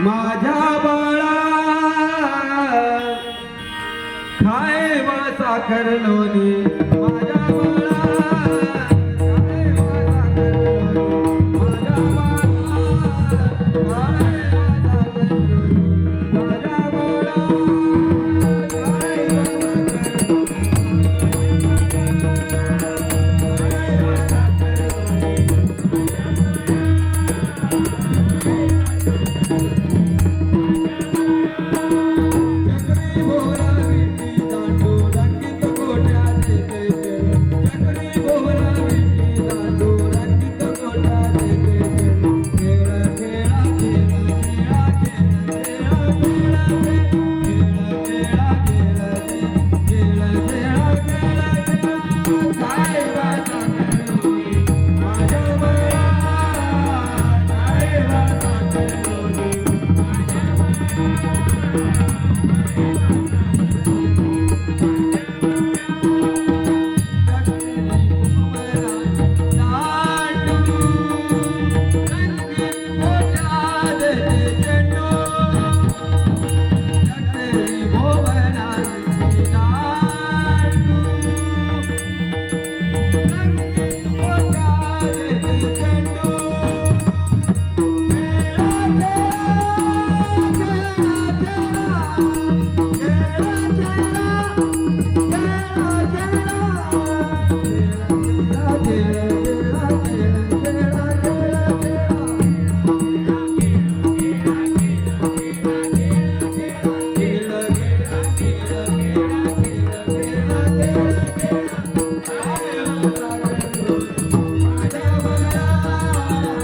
माझ्या बाळा खाय वा साखर लोणी माझ्या बाळा खाय साखर लोणी माझ्या बाळा hora.